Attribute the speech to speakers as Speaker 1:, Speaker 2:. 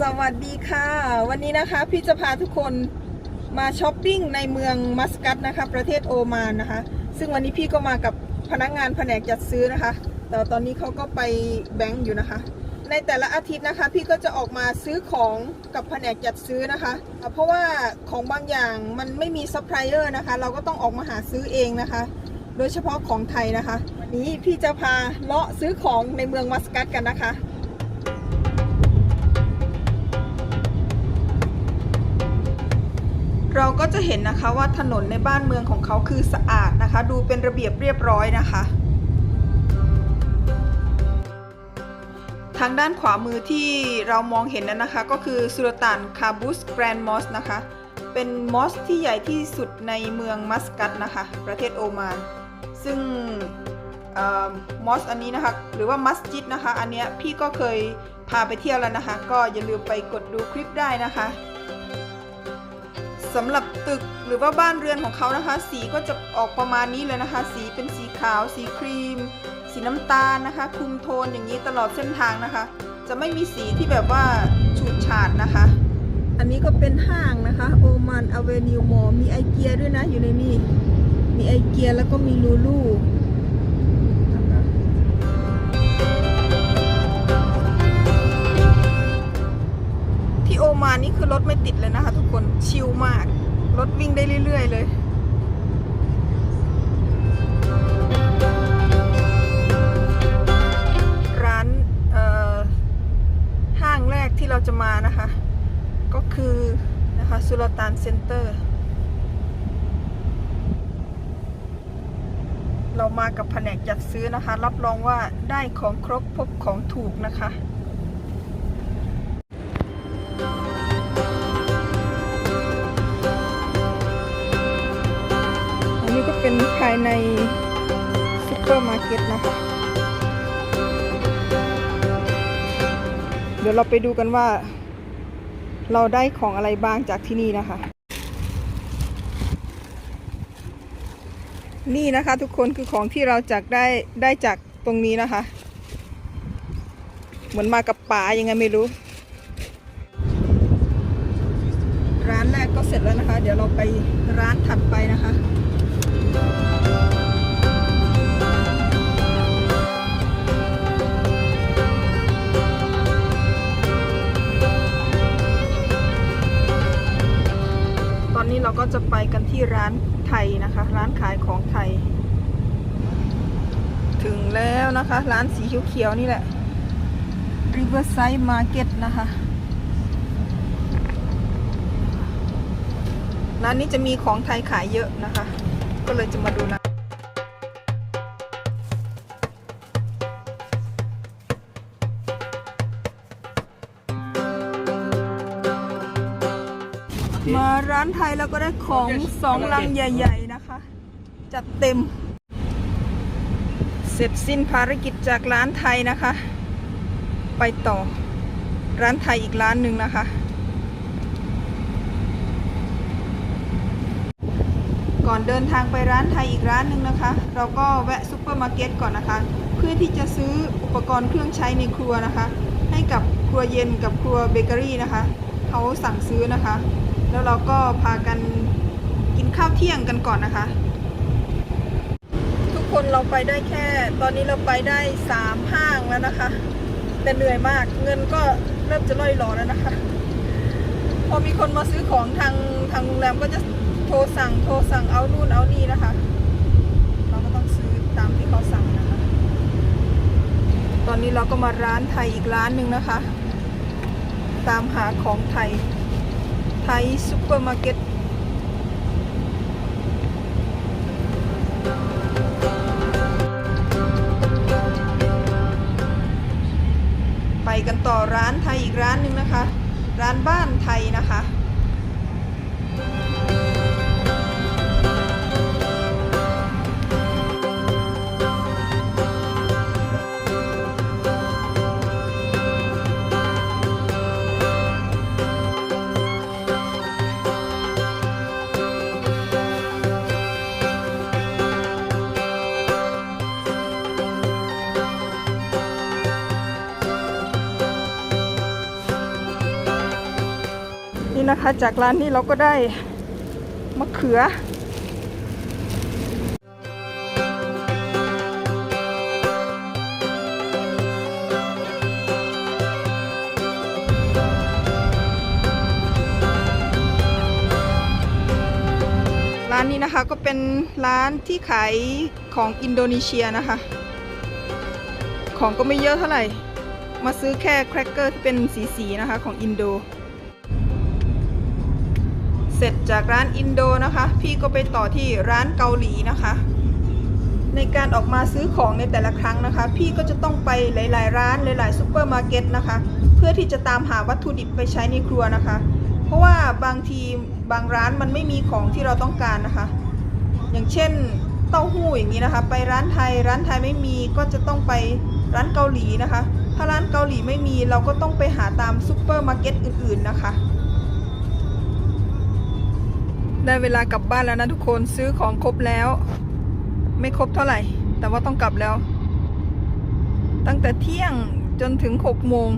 Speaker 1: สวัสดีค่ะ วันนี้นะคะพี่จะพาทุกคนมาช้อปปิ้งในเมืองมัสกัตนะคะ ประเทศโอมานนะคะ ซึ่งวันนี้พี่ก็มากับพนักงานแผนกจัดซื้อนะคะ แต่ตอนนี้เขาก็ไปแบงก์อยู่นะคะ ในแต่ละอาทิตย์นะคะ พี่ก็จะออกมาซื้อของกับแผนกจัดซื้อนะคะอะเพราะว่าของบางอย่างมันไม่มีซัพพลายเออร์นะคะ เราก็ต้องออกมาหาซื้อเองนะคะ โดยเฉพาะของไทยนะคะวันนี้พี่จะพาเลาะซื้อของในเมืองมัสกัตกันนะคะ เราก็จะเห็นนะคะว่าถนนในบ้านเมืองของเขาคือสะอาดนะคะ ดูเป็นระเบียบเรียบร้อยนะคะ ทางด้านขวามือที่เรามองเห็นนั้นนะคะ ก็คือสุลต่านคาบุสแกรนด์มอสนะคะ เป็นมอสที่ใหญ่ที่สุดในเมืองมัสกัตนะคะ ประเทศโอมาน ซึ่งออมอสอันนี้นะคะ หรือว่ามัสยิดนะคะ อันเนี้ยพี่ก็เคยพาไปเที่ยวแล้วนะคะ ก็อย่าลืมไปกดดูคลิปได้นะคะ สำหรับตึกหรือว่าบ้านเรือนของเขานะคะ สีก็จะออกประมาณนี้เลยนะคะ สีเป็นสีขาว สีครีม สีน้ำตาลนะคะ คุมโทนอย่างนี้ตลอดเส้นทางนะคะ จะไม่มีสีที่แบบว่าฉูดฉาดนะคะ อันนี้ก็เป็นห้างนะคะโอมานอเวนิวมอมีไอเกียด้วยนะอยู่ในนี่มีไอเกียแล้วก็มีลูลู นนี่คือรถไม่ติดเลยนะคะ ทุกคนชิลมาก รถวิ่งได้เรื่อย ๆ เลยร้านเอ่อห้างแรกที่เราจะมานะคะ ก็คือนะคะสุลต่านเซ็นเตอร์ เรามากับแผนกจัดซื้อนะคะ รับรองว่าได้ของครบพบของถูกนะคะ ภายในซุปเปอร์มาร์เก็ตนะคะ เดี๋ยวเราไปดูกันว่า เราได้ของอะไรบ้างจากที่นี่นะคะ นี่นะคะทุกคนคือของที่เราจากได้ได้จากตรงนี้นะคะ เหมือนมากับป๋ายังไงไม่รู้ ร้านแรกก็เสร็จแล้วนะคะ เดี๋ยวเราไปร้านถัดไปนะคะ อนนี้เราก็จะไปกันที่ร้านไทยนะคะ ร้านขายของไทย ถึงแล้วนะคะ ร้านสีเขียวๆนี่แหละ Riverside Market นะคะ ร้านนี้จะมีของไทยขายเยอะนะคะ ก็เลยจะมาดูนะมาร้านไทยแล้วก็ได้ของสองลังใหญ่ๆนะคะ จัดเต็ม เสร็จสิ้นภารกิจจากร้านไทยนะคะ ไปต่อร้านไทยอีกร้านหนึ่งนะคะ ก่อนเดินทางไปร้านไทยอีกร้านหนึ่งนะคะ เราก็แวะซูเปอร์มาร์เก็ตก่อนนะคะ เพื่อที่จะซื้ออุปกรณ์เครื่องใช้ในครัวนะคะ ให้กับครัวเย็นกับครัวเบเกอรี่นะคะเขาสั่งซื้อนะคะ แล้วเราก็พากันกินข้าวเที่ยงกันก่อนนะคะ ทุกคนเราไปได้แค่ ตอนนี้เราไปได้สามห้างแล้วนะคะ แต่เหนื่อยมากเงินก็เริ่มจะล่อยหลอแล้วนะคะ พอมีคนมาซื้อของทางทางโรงแรมก็จะ โทรสั่งโทรสั่งเอานู่นเอานี่นะคะ เราก็ต้องซื้อตามที่เขาสั่งนะคะ ตอนนี้เราก็มาร้านไทยอีกร้านหนึ่งนะคะ ตามหาของไทย ไทยซุปเปอร์มาร์เก็ตไปกันต่อร้านไทยอีกร้านหนึ่งนะคะ ร้านบ้านไทยนะคะ นะคะ จากร้านนี้เราก็ได้มะเขือร้านนี้นะคะก็เป็นร้านที่ขายของอินโดนีเซียนะคะ ของก็ไม่เยอะเท่าไหร่ มาซื้อแค่แครกเกอร์ที่เป็นสีๆนะคะของอินโด เสร็จจากร้านอินโดนะคะ พี่ก็ไปต่อที่ร้านเกาหลีนะคะ ในการออกมาซื้อของในแต่ละครั้งนะคะ พี่ก็จะต้องไปหลาย ๆ ร้านหลายๆซูเปอร์มาร์เก็ตนะคะ เพื่อที่จะตามหาวัตถุดิบไปใช้ในครัวนะคะ เพราะว่าบางทีบางร้านมันไม่มีของที่เราต้องการนะคะ อย่างเช่นเต้าหู้อย่างนี้นะคะ ไปร้านไทยร้านไทยไม่มีก็จะต้องไปร้านเกาหลีนะคะ ถ้าร้านเกาหลีไม่มีเราก็ต้องไปหาตามซูเปอร์มาร์เก็ตอื่น ๆ นะคะ ได้เวลากลับบ้านแล้วนะทุกคนซื้อของครบแล้ว ไม่ครบเท่าไหร่ แต่ว่าต้องกลับแล้ว ตั้งแต่เที่ยงจนถึงหกโมง